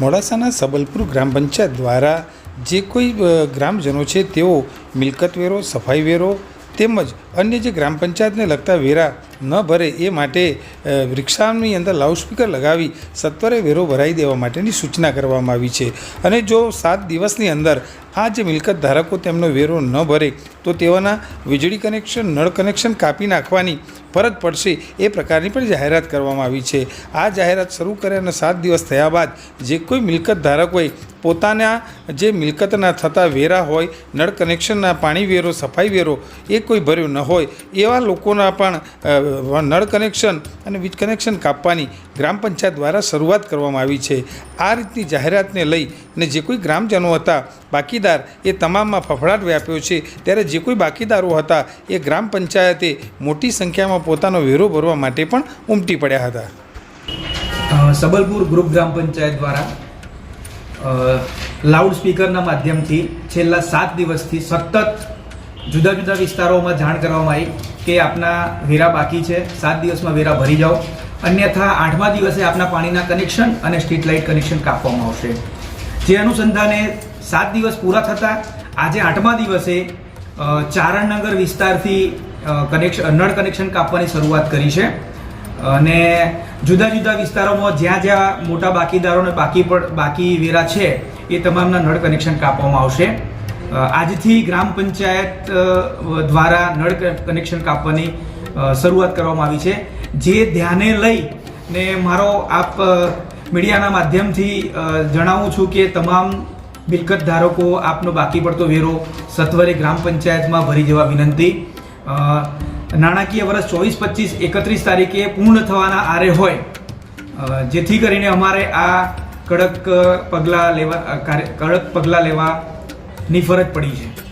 મોડાસાના સબલપુર ગ્રામ પંચાયત દ્વારા જે કોઈ ગ્રામજનો છે, તેઓ મિલકત વેરો સફાઈ વેરો તેમજ અન્ય જે ગ્રામ પંચાયતને લગતા વેરા ન ભરે એ માટે રિક્ષાની અંદર લાઉડસ્પીકર લગાવી સત્વરે વેરો ભરાઈ દેવા માટેની સૂચના કરવામાં આવી છે. અને જો સાત દિવસની અંદર આ જે મિલકત ધારકો તેમનો વેરો ન ભરે, તો તેઓના વીજળી કનેક્શન, નળ કનેક્શન કાપી નાખવાની ફરજ પડશે એ પ્રકારની પણ જાહેરાત કરવામાં આવી છે. આ જાહેરાત શરૂ કર્યાના સાત દિવસ થયા બાદ જે કોઈ મિલકત ધારકોએ પોતાના જે મિલકતના થતા વેરા હોય, નળ કનેક્શનના પાણી વેરો, સફાઈ વેરો, એ કોઈ ભર્યો ન હોય એવા લોકોના પણ નળ કનેક્શન અને વીજ કનેક્શન કાપવાની ગ્રામ પંચાયત દ્વારા શરૂઆત કરવામાં આવી છે. આ રીતની જાહેરાતને લઈ ને જે કોઈ ગ્રામજનો હતા, બાકીદાર એ તમામમાં ફફડાટ વ્યાપ્યો છે. ત્યારે જે કોઈ બાકીદારો હતા, એ ગ્રામ પંચાયતે મોટી સંખ્યામાં પોતાનો વેરો ભરવા માટે પણ ઉમટી પડ્યા હતા. સબલપુર ગ્રુપ ગ્રામ પંચાયત દ્વારા લાઉડ સ્પીકરના માધ્યમથી છેલ્લા સાત દિવસથી સતત જુદા જુદા વિસ્તારોમાં જાણ કરવામાં આવી કે આપના વેરા બાકી છે. સાત દિવસમાં વેરા ભરી જાઓ. અન્યથા આઠમા દિવસે આપના પાણીના કનેક્શન અને સ્ટ્રીટ લાઇટ કનેક્શન કાપવામાં આવશે. જે અનુસંધાને સાત દિવસ પૂરા થતાં આજે આઠમા દિવસે ચારણનગર વિસ્તારથી કનેક્શન નળ કનેક્શન કાપવાની શરૂઆત કરી છે. અને જુદા જુદા વિસ્તારોમાં જ્યાં જ્યાં મોટા બાકીદારોને બાકી પણ બાકી વેરા છે, એ તમામના નળ કનેક્શન કાપવામાં આવશે. આજથી ગ્રામ પંચાયત દ્વારા નળ કનેક્શન કાપવાની શરૂઆત કરવામાં આવી છે. જે ધ્યાને લઈ ને મારો આપ મીડિયાના માધ્યમથી જણાવું છું કે તમામ મિલકત ધારકો આપનો બાકી પડતો વેરો સત્વરે ગ્રામ પંચાયતમાં ભરી જવા વિનંતી. નાણાકીય વર્ષ ચોવીસ, પચીસ, એકત્રીસ તારીખે પૂર્ણ થવાના આરે હોય જેથી કરીને અમારે આ કડક પગલાં લેવા કડક પગલાં લેવાની ફરજ પડી છે.